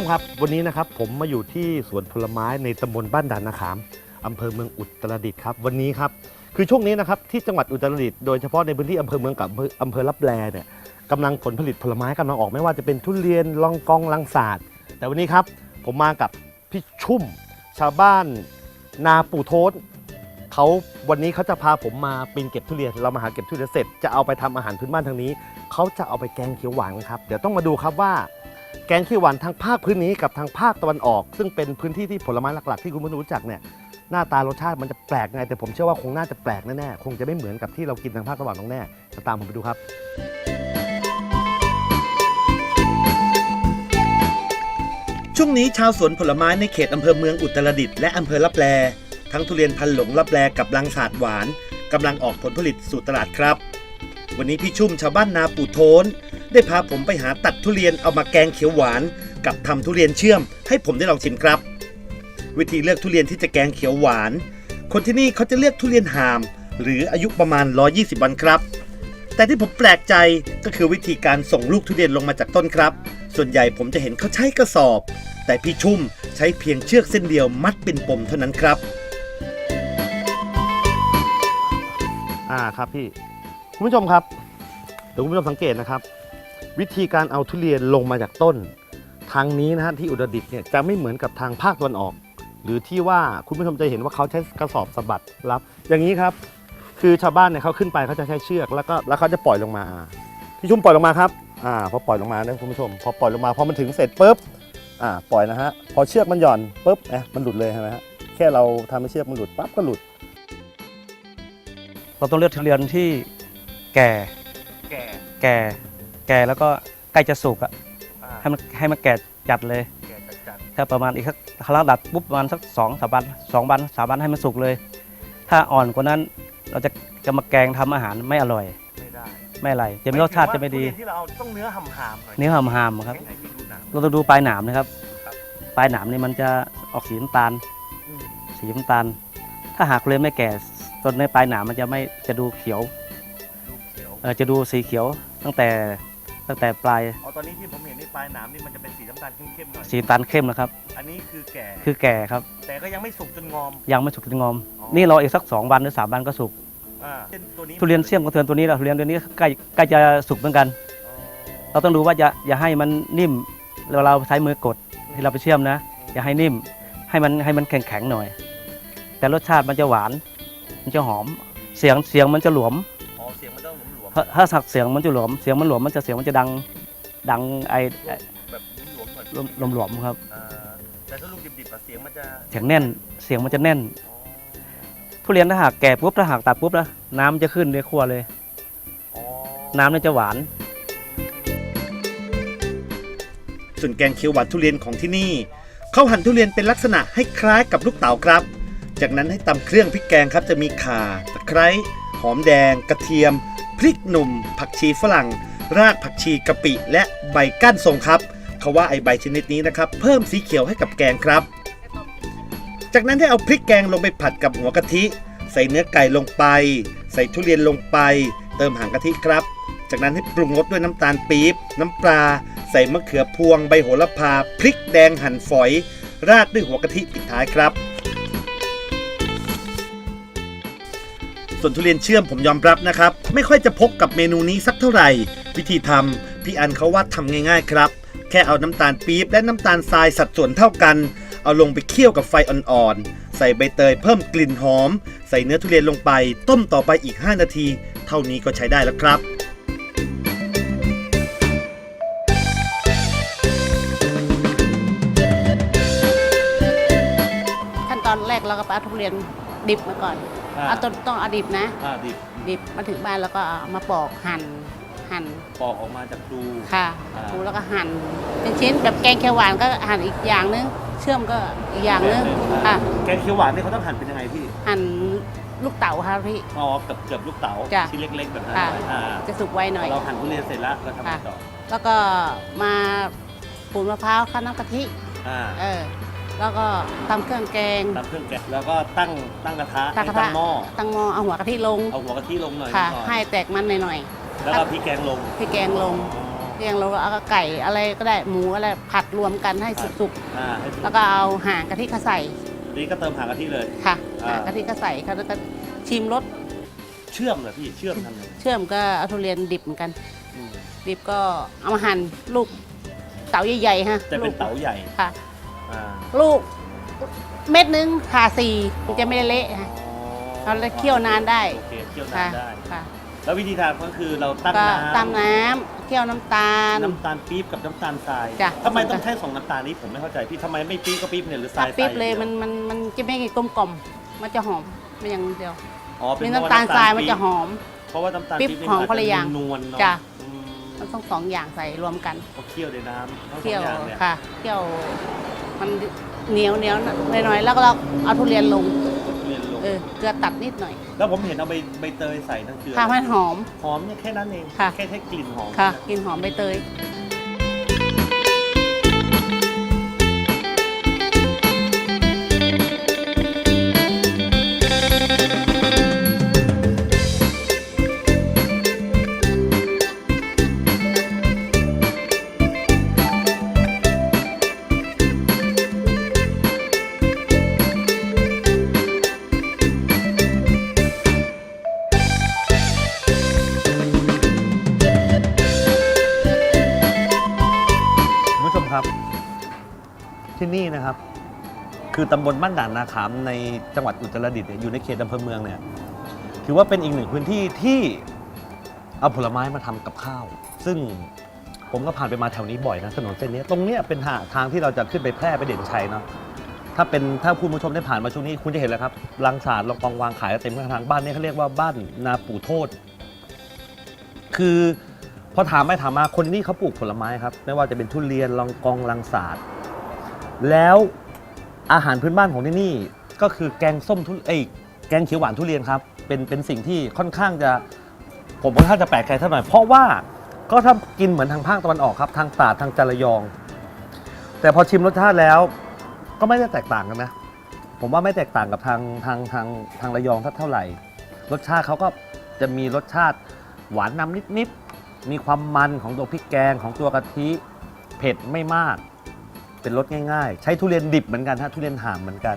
ชมครับวันนี้นะครับผมมาอยู่ที่สวนผลไม้ในตำบลบ้านด่านนาขามอำเภอเมืองอุตรดิตถ์ครับวันนี้ครับคือช่วงนี้นะครับที่จังหวัดอุตรดิตถ์โดยเฉพาะในพื้นที่อำเภอเมืองกับอำเภออำเภอลับแลเนี่ยกำลังผลผลิตผลไม้กำลังออกไม่ว่าจะเป็นทุเรียนลองกองลังสาดแต่วันนี้ครับผมมากับพี่ชุ่ม ชาวบ้าน นาปู่โทษเขาวันนี้เขาจะพาผมมาปีนเก็บทุเรียนเรามาหาเก็บทุเรียนเสร็จ จะเอาไปทำอาหารพื้นบ้านทางนี้เขาจะเอาไปแกงเขียวหวานครับเดี๋ยวต้องมาดูครับว่า แกงเขียวหวานทางภาคพื้นนี้กับทางภาคตะวันออก ซึ่งเป็นพื้นที่ที่ผลไม้หลักๆ ที่คุณผู้ชมรู้จักเนี่ยหน้าตารสชาติมันจะแปลกไงแต่ผมเชื่อว่าคงน่าจะแปลกแน่ๆคงจะไม่เหมือนกับที่เรากินทางภาคตะวันออกแน่จะตามผมไปดูครับ ช่วงนี้ชาวสวนผลไม้ในเขตอำเภอเมืองอุตรดิตถ์และอำเภอลับแลทั้งทุเรียนพันหลงลับแลกับลังสาดหวานกำลังออกผลผลิตสู่ตลาดครับ วันนี้พี่ชุ่มชาวบ้านนาปู่โทน ได้พาผมไปหาตัดทุเรียนเอามาแกงเขียวหวาน กับทำทุเรียนเชื่อม ให้ผมได้ลองชิมครับ วิธีเลือกทุเรียนที่จะแกงเขียวหวาน คนที่นี่เขาจะเลือกทุเรียนหาม หรืออายุประมาณ 120 วันครับ แต่ที่ผมแปลกใจก็คือวิธีการส่งลูกทุเรียนลงมาจากต้นครับ ส่วนใหญ่ผมจะเห็นเขาใช้กระสอบ แต่พี่ชุ่มใช้เพียงเชือกเส้นเดียวมัดเป็นปมเท่านั้นครับ อ่าครับพี่คุณผู้ชมครับเดี๋ยวคุณผู้ชมสังเกตนะครับ วิธีการเอาทุเรียนลงมาจากต้น ทางนี้นะฮะที่อุตรดิตถ์เนี่ยจะไม่เหมือนกับทางภาคตะวันออก หรือที่ว่าคุณผู้ชมจะเห็นว่าเขาใช้กระสอบสะบัดรับ อย่างนี้ครับ คือชาวบ้านเนี่ยเขาขึ้นไปเขาจะใช้เชือกแล้วก็แล้วเขาจะปล่อยลงมาอ่าพี่ชุ่มปล่อยลงมาครับอ่าพอปล่อยลงมานะคุณผู้ชม พอปล่อยลงมาพอมันถึงเสร็จปุ๊บอ่าปล่อยนะฮะพอเชือกมันหย่อนปุ๊บเอ๊ะมันหลุดเลยใช่ไหมฮะแค่เราทำให้เชือกมันหลุดปั๊บก็หลุด เราต้องเลือกทุเรียนที่แก่แก่แก่แก่แล้วก็ใกล้จะสุกอะอ่าให้มันให้มันแก่จัดเลยแก่จัดถ้าประมาณอีกสักครั้งดัดปุ๊บประมาณสักสองสามวันสองวันสามวันให้มันสุกเลย ถ้าอ่อนกว่านั้นเราจะจะมาแกงทำอาหารไม่อร่อยไม่ได้ไม่อร่อยจะมีรสชาติจะไม่ดีทุเรียนที่เราเอาต้องเนื้อห่ำๆหน่อยเนื้อหามๆครับ ไหนๆพี่ดูหนัง เราต้องดูปลายหนามนะครับ ครับปลายหนามนี่มันจะออกสีน้ำตาล อืม สีน้ำตาล ถ้าหากเลยไม่แก่ต้นในปลายหนามมันจะไม่จะดูเขียวดูเขียวเออจะดูสีเขียวตั้งแต่ ตั้งแต่ปลายอ๋อตอนนี้ที่ผมเห็นในปลายหนามนี่มันจะเป็นสีน้ำตาลเข้มๆหน่อย สีน้ำตาลเข้มนะครับ อันนี้คือแก่ คือแก่ครับ แต่ก็ยังไม่สุกจนงอม ยังไม่สุกจนงอม อ๋อ นี่รออีกสักสองวันหรือสามวันก็สุก อ่าเช่นตัวนี้ทุเรียนเสี่ยมกับทุเรียนตัวนี้เราทุเรียนตัวนี้ใกล้ใกล้จะสุกเหมือนกัน อ๋อเราต้องดูว่าอย่าอย่าให้มันนิ่มเราเราใช้มือกดที่เราไปเชื่อมนะ อย่าให้นิ่ม ให้มันให้มันแข็งแข็งๆหน่อย แต่รสชาติมันจะหวาน มันจะหอม เสียงเสียงมันจะหลวม ถ้าถ้าสักเสียงมันจะหลวม เสียงมันหลวมมันจะเสียงมันจะดังดังไอไอ้ๆแบบหลวมๆหน่อยลมลมหลวมครับอ่าแต่ถ้าลูกดิบๆอะเสียงมันจะเสียงแน่น เสียงมันจะแน่น อ๋อทุเรียนถ้าหากแก่ปุ๊บถ้าหากตัดปุ๊บนะน้ำจะขึ้นในขั้วเลย อ๋อน้ำเนี่ยจะหวาน ส่วนแกงเขียวหวานทุเรียนของที่นี่เขาหั่นทุเรียนเป็นลักษณะให้คล้ายกับลูกเต๋าครับ จากนั้นให้ตำเครื่องพริกแกงครับจะมีข่าตะไคร้หอมแดง กระเทียม พริกหนุ่ม ผักชีฝรั่ง รากผักชีกะปิ และใบก้านทรงครับเขาว่าไอใบชนิดนี้นะครับ เพิ่มสีเขียวให้กับแกงครับ จากนั้นให้เอาพริกแกงลงไปผัดกับหัวกะทิ ใส่เนื้อไก่ลงไป ใส่ทุเรียนลงไป เติมหางกะทิครับ จากนั้นให้ปรุงรสด้วยน้ำตาลปี๊บ น้ำปลา ใส่มะเขือพวง ใบโหระพา พริกแดงหั่นฝอย ราดด้วยหัวกะทิปิดท้ายครับ ส่วนทุเรียนเชื่อมผมยอมรับนะครับ ไม่ค่อยจะพกกับเมนูนี้สักเท่าไหร่ วิธีทำพี่อันเขาว่าทำง่ายๆครับ แค่เอาน้ำตาลปี๊บและน้ำตาลทรายสัดส่วนเท่ากัน เอาลงไปเคี่ยวกับไฟอ่อนๆ ใส่ใบเตยเพิ่มกลิ่นหอม ใส่เนื้อทุเรียนลงไป ต้มต่อไปอีก 5 นาที เท่านี้ก็ใช้ได้แล้วครับขั้นตอนแรกเราก็ปาทุเรียนดิบมาก่อน อ่า เอาต้นต้องเอาดิบนะ อ่าดิบดิบมาถึงบ้านแล้วก็เอามาปอกหั่นหั่นปอกออกมาจากดูค่ะอ่าดูแล้วก็หั่นเป็นชิ้นแบบแกงเขียวหวานก็หั่นอีกอย่างนึงเชื่อมก็อีกอย่างนึงค่ะแกงเขียวหวานนี่เขาต้องหั่นเป็นยังไงพี่หั่นลูกเต๋าค่ะพี่ อ๋อเกือบเกือบลูกเต๋าจ้ะชิ้นเล็กๆแบบนั้นค่ะ อ่าจะสุกไวหน่อย เราหั่นทุเรียนเสร็จแล้วเราทำไงค่ะ ต่อแล้วก็มาขูดมะพร้าวข้าวน้ำกะทิ อ่าเออ แล้วก็ตำเครื่องแกงตามเครื่องแกงแล้วก็ตั้งตั้งกระทะตั้งกระตั้ทะงหม้อตั้งหม้อเอาหัวกะทิลงเอาหัวกะทิลงหน่อยค่ะ นิดหน่อยให้แตกมันหน่อยแล้วก็พริกแกงลงๆพริกแกงลงอ๋อแกงเราก็เอาไก่อะไรก็ได้หมูอะไรผัดรวมกันให้สุกอ่าให้ๆแล้วก็เอาห่างกะทิเขาใส่นี่ก็เติมหางกะทิเลย ค่ะอ่าห่างกะทิเขาใส่เขาแล้วก็ชิมรสเชื่อมเหรอพี่เชื่อมทำยังไงเชื่อมก็เอาทุเรียนดิบเหมือนกัน อืมดิบก็เอามาหั่นลูกเต๋าใหญ่ๆฮะจะเป็นลูกเต๋าใหญ่ ค่ะอ่า ลูกเม็ดนึงผ่าสี่มันจะไม่ได้เละฮะเราจะเคี่ยวนานได้ โอเคเคี่ยวนาค่ะนได้ ค่ะ แล้ววิธีทำก็คือเราตั้งก็น้ำตามน้ำเคี่ยวน้ำตาล น้ำตาลปี๊บกับน้ำตาลทรายจ้ะ ทำไมต้องใช้สองน้ำตาลนี้ผมไม่เข้าใจพี่ทำไมไม่ปี๊บก็ปี๊บเนี่ยหรือทราถ้ายปิ๊บทรเลยอางมันดีวมันมันจะไม่กลมกล่อมมันจะหอมไม่อย่างเดียวอ๋อเป็มีเพน้ำระตาลทรายปี๊บมันจะหอม เพราะว่าน้ำตาลปิ๊บนี่หอมาจคนละอย่างนวลๆเนาะจ้ะ อืมมันต้องสองอย่างใส่รวมกัน เขาเคี่ยวในน้ำทั้งสอเคี่ยวงอย่างเนี่ยค่ะเคี่ยว มันเหนียวเหนียวหน่อยๆแล้วก็เราเอาทุเรียนลง ทุเรียนลงเออเกลือตัดนิดหน่อยแล้วผมเห็นเอาใบใบเตยใส่ทั้งเกลือค่ะให้หอม หอมเนี่ยแค่นั้นเองค่ะ แค่แค่กลิ่นหอมค่ะกลินหอมใบเตย ที่นี่นะครับ คือตำบลบ้านด่านนาขามในจังหวัดอุตรดิตถ์เนี่ยอยู่ในเขตอำเภอเมืองเนี่ยถือว่าเป็นอีกหนึ่งพื้นที่ที่เอาผลไม้มาทำกับข้าว ซึ่งผมก็ผ่านไปมาแถวนี้บ่อยนะถนนเส้นนี้ตรงเนี้ยเป็นทางทางที่เราจะขึ้นไปแพร่ไปเด่นชัยเนาะถ้าเป็นถ้าคุณผู้ชมได้ผ่านมาช่วงนี้คุณจะเห็นแล้วครับลังสาดลองกองวางขายเต็มข้างทางบ้านนี้เขาเรียกว่าบ้านนาปู่โทษ คือพอถามไปถามมาคนที่นี่เขาปลูกผลไม้ครับ ไม่ว่าจะเป็นทุเรียนลองกองลังสาด แล้วอาหารพื้นบ้านของที่นี่ก็คือแกงส้มทุเอ้ยแกงเขียวหวานทุเรียนครับเป็นเป็นสิ่งที่ค่อนข้างจะผมค่อนข้างจะแปลกใจเท่าหน่อยเพราะว่าก็ถ้ากินเหมือนทางภาคตะวันออกครับทางตราดทางจันระยอง แต่พอชิมรสชาติแล้ว ก็ไม่ได้แตกต่างกันนะผมว่าไม่แตกต่างกับทางทางทางทางระยองสักเท่าไหร่ รสชาติเขาก็จะมีรสชาติหวานนำนิดๆมีความมันของตัวพริกแกงของตัวกะทิเผ็ดไม่มาก เป็นรสง่ายๆ ใช้ทุเรียนดิบเหมือนกันฮะทุเรียนห่ามเหมือนกัน